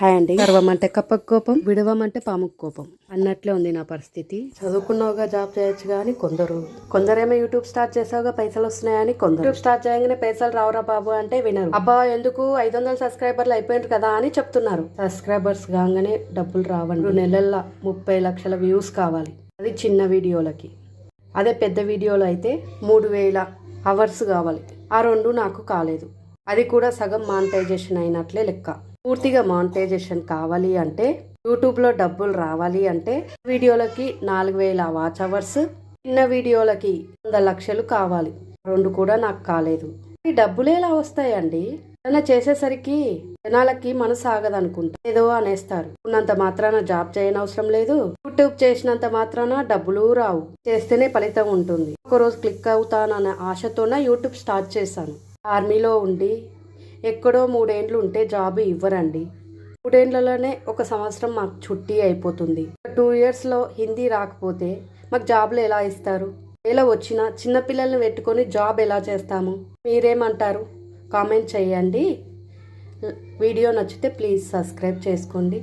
Hi అండి. గర్వమంటే కప్పకు కోపం విడవమంటే పాముకు కోపం. అన్నట్లే ఉంది నా పరిస్థితి. చదువుకున్నావుగా జాబ్ చేయొచ్చు కానీ కొందరు. కొందరేమో యూట్యూబ్ స్టార్ట్ చేసావుగా పైసలు వస్తున్నాయని కొందరు. యూట్యూబ్ స్టార్ట్ చేయగానే పైసలు రావురా బాబు అంటే వినరు. అబ్బా ఎందుకు? ఐదు వందల సబ్స్క్రైబర్లు అయిపోయినారు కదా అని చెప్తున్నారు. సబ్స్క్రైబర్స్ కాగానే డబ్బులు రావండి. నెలల్లో ముప్పై లక్షల వ్యూస్ కావాలి. అది చిన్న వీడియోలకి. అదే పెద్ద వీడియోలో అయితే మూడు వేల అవర్స్ కావాలి. ఆ రెండు నాకు కాలేదు. అది కూడా సగం మానిటైజేషన్ అయినట్లే లెక్క. పూర్తిగా మానిటైజేషన్ కావాలి అంటే యూట్యూబ్లో డబ్బులు రావాలి అంటే వీడియోలకి నాలుగు వేల వాచ్ అవర్స్ చిన్న వీడియోలకి వంద లక్షలు కావాలి. రెండు కూడా నాకు కాలేదు. ఈ డబ్బులు ఎలా వస్తాయండి? ఏదైనా చేసేసరికి జనాలకి మనసు ఆగదనుకుంటా. ఏదో అనేస్తారు. ఉన్నంత మాత్రాన జాబ్ చేయనవసరం లేదు. యూట్యూబ్ చేసినంత మాత్రాన డబ్బులు రావు. చేస్తేనే ఫలితం ఉంటుంది. ఒకరోజు క్లిక్ అవుతానన్న ఆశతోన యూట్యూబ్ స్టార్ట్ చేశాను. ఆర్మీలో ఉండి ఎక్కడో మూడేండ్లు ఉంటే జాబ్ ఇవ్వరండి. మూడేండ్లలోనే ఒక సంవత్సరం మాకు చుట్టి అయిపోతుంది. టూ ఇయర్స్లో హిందీ రాకపోతే మాకు జాబ్లు ఎలా ఇస్తారు? ఎలా వచ్చినా చిన్నపిల్లల్ని పెట్టుకొని జాబ్ ఎలా చేస్తాము? మీరేమంటారు? కామెంట్ చేయండి. వీడియో నచ్చితే ప్లీజ్ సబ్స్క్రైబ్ చేసుకోండి.